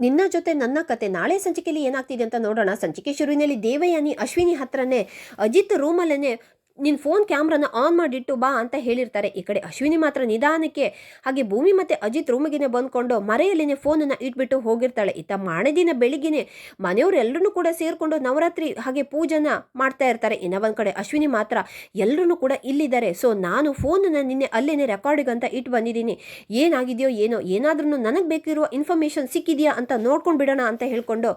ನಿನ್ನ ಜೊತೆ ನನ್ನ ಕತೆ ನಾಳೆ ಸಂಚಿಕೆಯಲ್ಲಿ ಏನಾಗ್ತಿದೆ ಅಂತ ನೋಡೋಣ. ಸಂಚಿಕೆ ಶುರುವಿನಲ್ಲಿ ದೇವಯಾನಿ ಅಶ್ವಿನಿ ಹತ್ರನೇ ಅಜಿತ್ ರೂಮಲ್ಲೇ ನಿನ್ನ ಫೋನ್ ಕ್ಯಾಮ್ರಾನ ಆನ್ ಮಾಡಿಟ್ಟು ಬಾ ಅಂತ ಹೇಳಿರ್ತಾರೆ. ಈ ಕಡೆ ಅಶ್ವಿನಿ ಮಾತ್ರ ನಿಧಾನಕ್ಕೆ ಹಾಗೆ ಭೂಮಿ ಮತ್ತೆ ಅಜಿತ್ ರೂಮಿಗೆ ಬಂದ್ಕೊಂಡು ಮರೆಯಲ್ಲಿನೇ ಫೋನನ್ನು ಇಟ್ಬಿಟ್ಟು ಹೋಗಿರ್ತಾಳೆ. ಇತ್ತ ಮಾಣೆ ದಿನ ಬೆಳಿಗ್ಗೆನೆ ಮನೆಯವರೆಲ್ಲರೂ ಕೂಡ ಸೇರಿಕೊಂಡು ನವರಾತ್ರಿ ಹಾಗೆ ಪೂಜನ ಮಾಡ್ತಾ ಇರ್ತಾರೆ. ಇನ್ನ ಒಂದು ಕಡೆ ಅಶ್ವಿನಿ ಮಾತ್ರ ಎಲ್ಲರೂ ಕೂಡ ಇಲ್ಲಿದ್ದಾರೆ. ಸೊ ನಾನು ಫೋನನ್ನು ನಿನ್ನೆ ಅಲ್ಲೇನೆ ರೆಕಾರ್ಡಿಗೆ ಅಂತ ಇಟ್ಟು ಬಂದಿದ್ದೀನಿ. ಏನಾಗಿದೆಯೋ ಏನೋ ಏನಾದ್ರೂ ನನಗೆ ಬೇಕಿರುವ ಇನ್ಫಾರ್ಮೇಷನ್ ಸಿಕ್ಕಿದೆಯಾ ಅಂತ ನೋಡ್ಕೊಂಡು ಬಿಡೋಣ ಅಂತ ಹೇಳ್ಕೊಂಡು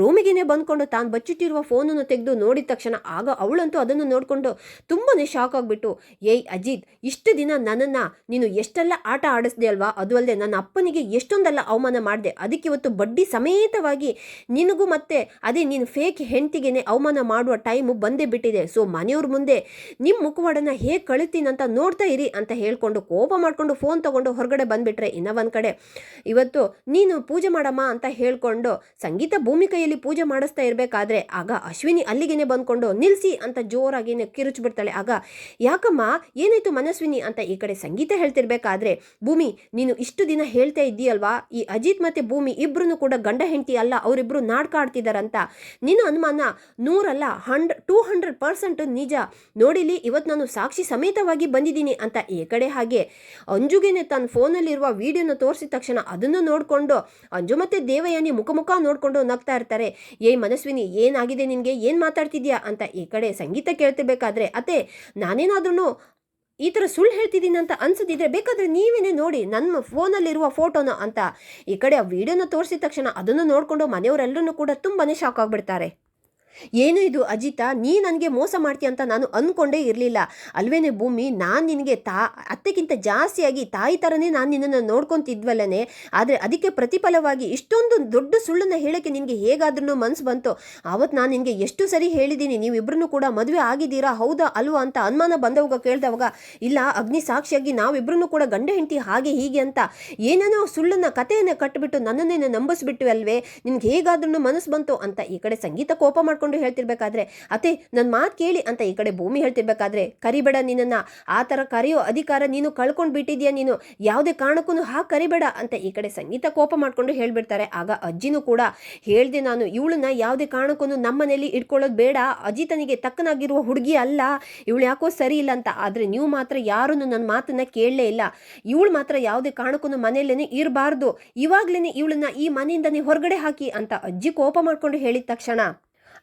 ರೂಮಿಗೇನೆ ಬಂದ್ಕೊಂಡು ತಾನು ಬಚ್ಚಿಟ್ಟಿರುವ ಫೋನನ್ನು ತೆಗೆದು ನೋಡಿದ ತಕ್ಷಣ ಆಗ ಅವಳಂತೂ ಅದನ್ನು ನೋಡಿಕೊಂಡು ತುಂಬಾ ಶಾಕ್ ಆಗಿಬಿಟ್ಟು, ಏಯ್ ಅಜಿತ್, ಇಷ್ಟು ದಿನ ನನ್ನನ್ನು ನೀನು ಎಷ್ಟೆಲ್ಲ ಆಟ ಆಡಿಸ್ದೆ ಅಲ್ವಾ? ಅದು ಅಲ್ಲದೆ ನನ್ನ ಅಪ್ಪನಿಗೆ ಎಷ್ಟೊಂದೆಲ್ಲ ಅವಮಾನ ಮಾಡಿದೆ. ಅದಕ್ಕೆ ಇವತ್ತು ಬಡ್ಡಿ ಸಮೇತವಾಗಿ ನಿನಗೂ ಮತ್ತೆ ಅದೇ ನೀನು ಫೇಕ್ ಹೆಂಡ್ತಿಗೆನೆ ಅವಮಾನ ಮಾಡುವ ಟೈಮು ಬಂದೇ ಬಿಟ್ಟಿದೆ. ಸೊ ಮನೆಯವ್ರ ಮುಂದೆ ನಿಮ್ಮ ಮುಖವಾಡನ್ನು ಹೇಗೆ ಕಳಿತೀನಂತ ನೋಡ್ತಾ ಇರಿ ಅಂತ ಹೇಳ್ಕೊಂಡು ಕೋಪ ಮಾಡಿಕೊಂಡು ಫೋನ್ ತಗೊಂಡು ಹೊರಗಡೆ ಬಂದುಬಿಟ್ರೆ ಇನ್ನ ಒಂದು ಕಡೆ, ಇವತ್ತು ನೀನು ಪೂಜೆ ಮಾಡಮ್ಮ ಅಂತ ಹೇಳ್ಕೊಂಡು ಸಂಗೀತ ಭೂಮಿ ಕೈಯಲ್ಲಿ ಪೂಜೆ ಮಾಡಿಸ್ತಾ ಇರಬೇಕಾದ್ರೆ, ಆಗ ಅಶ್ವಿನಿ ಅಲ್ಲಿಗೇನೆ ಬಂದ್ಕೊಂಡು, ನಿಲ್ಸಿ ಅಂತ ಜೋರಾಗಿ ಜೋರಾಗೇನೆ ಕಿರುಚ್ಬಿಡ್ತಾಳೆ ಆಗ ಯಾಕಮ್ಮ, ಏನಾಯ್ತು ಮನಸ್ವಿನಿ ಅಂತ ಈ ಕಡೆ ಸಂಗೀತ ಹೇಳ್ತಿರ್ಬೇಕಾದ್ರೆ, ಭೂಮಿ, ನೀನು ಇಷ್ಟು ದಿನ ಹೇಳ್ತಾ ಇದ್ದೀಯಲ್ವಾ? ಈ ಅಜಿತ್ ಮತ್ತೆ ಭೂಮಿ ಇಬ್ರು ಕೂಡ ಗಂಡ ಹೆಂಡತಿ ಅಲ್ಲ, ಅವರಿಬ್ರು ನಾಟಕ ಕಾಡ್ತಿದಾರಂತ. ನಿನ್ನ ಅನುಮಾನ ನೂರಲ್ಲ, ಹಂಡ್, ಟೂ ಹಂಡ್ರೆಡ್ ಪರ್ಸೆಂಟ್ ನಿಜ. ನೋಡಿಲಿ ಇವತ್ತು ನಾನು ಸಾಕ್ಷಿ ಸಮೇತವಾಗಿ ಬಂದಿದ್ದೀನಿ ಅಂತ ಈ ಕಡೆ ಹಾಗೆ. ಅಂಜುಗೆನೆ ತನ್ನ ಫೋನಲ್ಲಿರುವ ವಿಡಿಯೋನ ತೋರಿಸಿದ ತಕ್ಷಣ ಅದನ್ನು ನೋಡಿಕೊಂಡು, ಅಂಜು ಮತ್ತೆ ದೇವಯಾನಿ ಮುಖ ಮುಖ ನೋಡಿಕೊಂಡು ನಗ್ತಾ ಇರ್ತಾರೆ. ಏಯ್ ಮನಸ್ವಿನಿ, ಏನಾಗಿದೆ ನಿನಗೆ? ಏನು ಮಾತಾಡ್ತಿದ್ಯಾ? ಅಂತ ಈ ಕಡೆ ಸಂಗೀತ ಕೇಳ್ತಿರ್ಬೇಕಾದ್ರೆ ನಾನೇನಾದ್ರೂ ಈ ಥರ ಸುಳ್ಳು ಹೇಳ್ತಿದ್ದೀನಿ ಅಂತ ಅನ್ಸದಿದ್ರೆ ಬೇಕಾದರೆ ನೀವೇನೇ ನೋಡಿ ನನ್ನ ಫೋನಲ್ಲಿರುವ ಫೋಟೋನ ಅಂತ. ಈ ಕಡೆ ಆ ವಿಡಿಯೋನ ತೋರಿಸಿದ ತಕ್ಷಣ ಅದನ್ನು ನೋಡಿಕೊಂಡು ಮನೆಯವರೆಲ್ಲರೂ ಕೂಡ ತುಂಬಾ ಶಾಕ್ ಆಗಿಬಿಡ್ತಾರೆ. ಏನು ಇದು ಅಜಿತ, ನೀ ನನಗೆ ಮೋಸ ಮಾಡ್ತೀಯ ಅಂತ ನಾನು ಅಂದ್ಕೊಂಡೇ ಇರಲಿಲ್ಲ. ಅಲ್ವೇನೆ ಭೂಮಿ, ನಾನು ನಿನಗೆ ತಾ, ಅತ್ತೆಗಿಂತ ಜಾಸ್ತಿಯಾಗಿ ತಾಯಿ ಥರನೇ ನಾನು ನಿನ್ನನ್ನು ನೋಡ್ಕೊತಿದ್ವಲ್ಲನೆ. ಆದರೆ ಅದಕ್ಕೆ ಪ್ರತಿಫಲವಾಗಿ ಇಷ್ಟೊಂದು ದೊಡ್ಡ ಸುಳ್ಳನ್ನು ಹೇಳೋಕ್ಕೆ ನಿನಗೆ ಹೇಗಾದ್ರೂ ಮನಸ್ಸು ಬಂತು. ಆವತ್ತು ನಾನು ನಿನಗೆ ಎಷ್ಟು ಸರಿ ಹೇಳಿದ್ದೀನಿ ನೀವಿಬ್ಬರೂ ಕೂಡ ಮದುವೆ ಆಗಿದ್ದೀರಾ, ಹೌದಾ, ಅಲ್ವಾ ಅಂತ ಅನುಮಾನ ಬಂದವಾಗ ಕೇಳಿದವಾಗ, ಇಲ್ಲ, ಅಗ್ನಿ ಸಾಕ್ಷಿಯಾಗಿ ನಾವಿಬ್ಬರೂ ಕೂಡ ಗಂಡ ಹೆಂಡತಿ ಹಾಗೆ ಹೀಗೆ ಅಂತ. ಏನೇನೋ ಸುಳ್ಳನ್ನು ಕಥೆಯನ್ನು ಕಟ್ಟಿಬಿಟ್ಟು ನನ್ನನ್ನೇ ನಂಬಿಸ್ಬಿಟ್ಟು ಅಲ್ವೇ, ನಿನ್ಗೆ ಹೇಗಾದ್ರೂ ಮನಸ್ಸು ಬಂತು ಅಂತ ಈ ಕಡೆ ಸಂಗೀತ ಕೋಪ ಮಾಡ್ಕೊಂಡು ಹೇಳ್ತಿರ್ಬೇಕಾದ್ರೆ, ಅತ್ತೆ ನನ್ನ ಮಾತು ಕೇಳಿ ಅಂತ ಈ ಕಡೆ ಭೂಮಿ ಹೇಳ್ತಿರ್ಬೇಕಾದ್ರೆ, ಕರಿಬೇಡ ನಿನ್ನನ್ನು, ಆ ಥರ ಕರೆಯೋ ಅಧಿಕಾರ ನೀನು ಕಳ್ಕೊಂಡು ಬಿಟ್ಟಿದ್ಯಾ ನೀನು? ಯಾವುದೇ ಕಾರಣಕ್ಕೂ ಹಾ, ಕರಿಬೇಡ ಅಂತ ಈ ಕಡೆ ಸಂಗೀತ ಕೋಪ ಮಾಡಿಕೊಂಡು ಹೇಳ್ಬಿಡ್ತಾರೆ. ಆಗ ಅಜ್ಜಿನೂ ಕೂಡ, ಹೇಳಿದೆ ನಾನು, ಇವಳನ್ನ ಯಾವುದೇ ಕಾರಣಕ್ಕೂ ನಮ್ಮ ಮನೆಯಲ್ಲಿ ಇಟ್ಕೊಳ್ಳೋದು ಬೇಡ. ಅಜಿತನಿಗೆ ತಕ್ಕನಾಗಿರುವ ಹುಡುಗಿ ಅಲ್ಲ. ಇವಳು ಯಾಕೋ ಸರಿ ಇಲ್ಲ ಅಂತ. ಆದರೆ ನೀವು ಮಾತ್ರ ಯಾರೂ ನನ್ನ ಮಾತನ್ನ ಕೇಳಲೇ ಇಲ್ಲ. ಇವಳು ಮಾತ್ರ ಯಾವುದೇ ಕಾರಣಕ್ಕೂ ಮನೆಯಲ್ಲೇ ಇರಬಾರ್ದು. ಇವಾಗ್ಲೇ ಇವಳನ್ನ ಈ ಮನೆಯಿಂದನೇ ಹೊರಗಡೆ ಹಾಕಿ ಅಂತ ಅಜ್ಜಿ ಕೋಪ ಮಾಡಿಕೊಂಡು ಹೇಳಿದ ತಕ್ಷಣ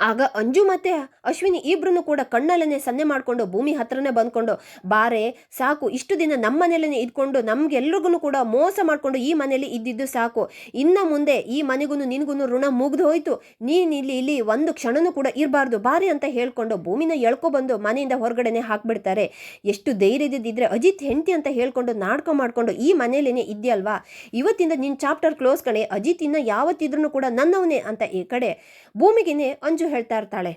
ಆಗ ಅಂಜು ಮತ್ತೆ ಅಶ್ವಿನಿ ಇಬ್ಬರನ್ನು ಕೂಡ ಕಣ್ಣಲ್ಲೇ ಸನ್ನೆ ಮಾಡಿಕೊಂಡು ಭೂಮಿ ಹತ್ರನೇ ಬಂದ್ಕೊಂಡು, ಬಾರೆ, ಸಾಕು, ಇಷ್ಟು ದಿನ ನಮ್ಮ ಮನೆಯಲ್ಲೇ ಇದ್ಕೊಂಡು ನಮ್ಗೆಲ್ರಿಗೂ ಕೂಡ ಮೋಸ ಮಾಡ್ಕೊಂಡು ಈ ಮನೆಯಲ್ಲಿ ಇದ್ದಿದ್ದು ಸಾಕು. ಇನ್ನ ಮುಂದೆ ಈ ಮನೆಗೂ ನಿನಗೂ ಋಣ ಮುಗ್ದು ಹೋಯ್ತು. ನೀನು ಇಲ್ಲಿ ಇಲ್ಲಿ ಒಂದು ಕ್ಷಣನೂ ಕೂಡ ಇರಬಾರ್ದು. ಬಾರಿ ಅಂತ ಹೇಳ್ಕೊಂಡು ಭೂಮಿನ ಎಳ್ಕೊಬಂದು ಮನೆಯಿಂದ ಹೊರಗಡೆನೆ ಹಾಕ್ಬಿಡ್ತಾರೆ. ಎಷ್ಟು ಧೈರ್ಯದಿದ್ದರೆ ಅಜಿತ್ ಹೆಂಡತಿ ಅಂತ ಹೇಳ್ಕೊಂಡು ನಾಟಕ ಮಾಡ್ಕೊಂಡು ಈ ಮನೆಯಲ್ಲೇನೆ ಇದೆಯಲ್ವಾ ಇವತ್ತಿಂದ ನಿನ್ನ ಚಾಪ್ಟರ್ ಕ್ಲೋಸ್ ಕಣೆ, ಅಜಿತ್ ಇನ್ನ ಯಾವತ್ತಿದ್ರೂ ಕೂಡ ನನ್ನವನೇ ಅಂತ ಈ ಕಡೆ. ಭೂಮಿಗೆನೆ ಅಂಜು ಹೇಳ್ತಾ ಇರ್ತಾಳೆ.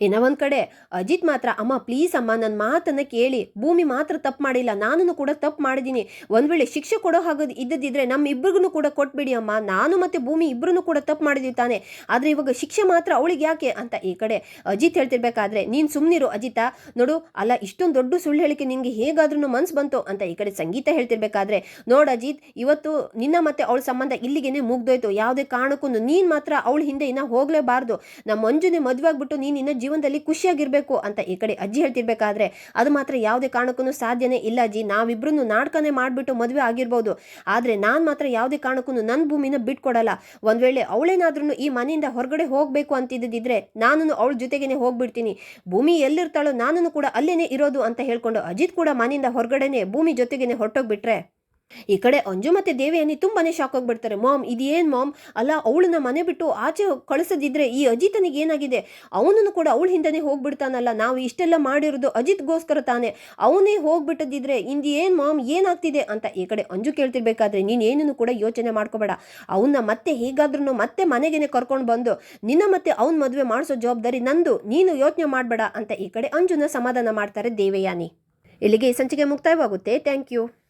ಇನ್ನ ಒಂದು ಕಡೆ, ಅಜಿತ್ ಮಾತ್ರ, ಅಮ್ಮ ಪ್ಲೀಸ್ ಅಮ್ಮ ನನ್ನ ಮಾತನ್ನು ಕೇಳಿ. ಭೂಮಿ ಮಾತ್ರ ತಪ್ಪು ಮಾಡಿಲ್ಲ ನಾನು ಕೂಡ ತಪ್ಪು ಮಾಡಿದ್ದೀನಿ ಒಂದು ವೇಳೆ ಶಿಕ್ಷೆ ಕೊಡೋ ಹಾಗೋದು ಇದ್ದದಿದ್ರೆ ನಮ್ಮ ಇಬ್ಬರಿಗೂ ಕೂಡ ಕೊಟ್ಬಿಡಿ ಅಮ್ಮ. ನಾನು ಮತ್ತೆ ಭೂಮಿ ಇಬ್ಬರೂ ಕೂಡ ತಪ್ಪು ಮಾಡಿದೀವಿ ತಾನೆ. ಆದರೆ ಇವಾಗ ಶಿಕ್ಷೆ ಮಾತ್ರ ಅವಳಿಗೆ ಯಾಕೆ? ಅಂತ ಈ ಕಡೆ, ಅಜಿತ್ ಹೇಳ್ತಿರ್ಬೇಕಾದ್ರೆ, ನೀನು ಸುಮ್ಮನಿರು ಅಜಿತ. ನೋಡು, ಅಲ್ಲ ಇಷ್ಟೊಂದು ದೊಡ್ಡ ಸುಳ್ಳು ಹೇಳಿಕೆ ನಿನಗೆ ಹೇಗಾದ್ರೂ ಮನ್ಸು ಬಂತು? ಅಂತ ಈ ಕಡೆ ಸಂಗೀತ ಹೇಳ್ತಿರ್ಬೇಕಾದ್ರೆ, ನೋಡು ಅಜಿತ್, ಇವತ್ತು ನಿನ್ನ ಮತ್ತೆ ಅವಳ ಸಂಬಂಧ ಇಲ್ಲಿಗೇನೆ ಮುಗ್ದೋಯ್ತು. ಯಾವುದೇ ಕಾರಣಕ್ಕೂ ನೀನು ಮಾತ್ರ ಅವಳ ಹಿಂದೆ ಇನ್ನ ಹೋಗಲೇಬಾರ್ದು. ನಮ್ಮ ಮಂಜುನೆ ಮದುವೆ ಆಗ್ಬಿಟ್ಟು ನೀನು ಇನ್ನ ಜೀವನದಲ್ಲಿ ಖುಷಿಯಾಗಿರಬೇಕು ಅಂತ ಈ ಕಡೆ ಅಜ್ಜಿ ಹೇಳ್ತಿರ್ಬೇಕಾದ್ರೆ, ಅದು ಮಾತ್ರ ಯಾವುದೇ ಕಾರಣಕ್ಕೂ ಸಾಧ್ಯನೇ ಇಲ್ಲ ಅಜ್ಜಿ. ನಾವಿಬ್ರು ನಾಟಕನೇ ಮಾಡಿಬಿಟ್ಟು ಮದುವೆ ಆಗಿರ್ಬೋದು. ಆದರೆ ನಾನು ಮಾತ್ರ ಯಾವುದೇ ಕಾರಣಕ್ಕೂ ನನ್ನ ಭೂಮಿನ ಬಿಟ್ಕೊಡಲ್ಲ. ಒಂದು ವೇಳೆ ಅವಳೇನಾದ್ರೂ ಈ ಮನೆಯಿಂದ ಹೊರಗಡೆ ಹೋಗಬೇಕು ಅಂತಿದ್ದಿದ್ರೆ ನಾನು ಅವಳ ಜೊತೆಗೇನೆ ಹೋಗ್ಬಿಡ್ತೀನಿ. ಭೂಮಿ ಎಲ್ಲಿರ್ತಾಳೋ ನಾನು ಕೂಡ ಅಲ್ಲೇನೆ ಇರೋದು ಅಂತ ಹೇಳ್ಕೊಂಡು ಅಜಿತ್ ಕೂಡ ಮನೆಯಿಂದ ಹೊರಗಡೆನೆ ಭೂಮಿ ಜೊತೆಗೇನೆ ಹೊರಟೋಗ್ಬಿಟ್ರೆ. ಈ ಕಡೆ ಅಂಜು ಮತ್ತೆ ದೇವಯಾನಿ ತುಂಬಾನೇ ಶಾಕ್ ಆಗಿಬಿಡ್ತಾರೆ. ಮಾಮ್, ಇದೇನು ಮಾಮ್? ಅಲ್ಲ, ಅವಳನ್ನ ಮನೆ ಬಿಟ್ಟು ಆಚೆ ಕಳಿಸದಿದ್ರೆ ಈ ಅಜಿತನಿಗೆ ಏನಾಗಿದೆ? ಅವನನ್ನು ಕೂಡ ಅವಳ ಹಿಂದೆನೆ ಹೋಗ್ಬಿಡ್ತಾನಲ್ಲ. ನಾವು ಇಷ್ಟೆಲ್ಲ ಮಾಡಿರೋದು ಅಜಿತ್ಗೋಸ್ಕರ ತಾನೆ. ಅವನೇ ಹೋಗ್ಬಿಟ್ಟದಿದ್ರೆ ಇಂದು ಏನ್ ಮಾಮ್, ಏನಾಗ್ತಿದೆ ಅಂತ ಈ ಕಡೆ ಅಂಜು ಕೇಳ್ತಿರ್ಬೇಕಾದ್ರೆ ನೀನ್ ಏನನ್ನು ಕೂಡ ಯೋಚನೆ ಮಾಡ್ಕೋಬೇಡ. ಅವನ್ನ ಮತ್ತೆ ಹೇಗಾದ್ರೂ ಮತ್ತೆ ಮನೆಗೇನೆ ಕರ್ಕೊಂಡು ಬಂದು, ನಿನ್ನ ಮತ್ತೆ ಅವನ ಮದುವೆ ಮಾಡಿಸೋ ಜವಾಬ್ದಾರಿ ನಂದು. ನೀನು ಯೋಚನೆ ಮಾಡಬೇಡ ಅಂತ ಈ ಕಡೆ ಅಂಜುನ ಸಮಾಧಾನ ಮಾಡ್ತಾರೆ ದೇವಯಾನಿ. ಇಲ್ಲಿಗೆ ಈ ಸಂಚಿಕೆ ಮುಕ್ತಾಯವಾಗುತ್ತೆ. Thank you.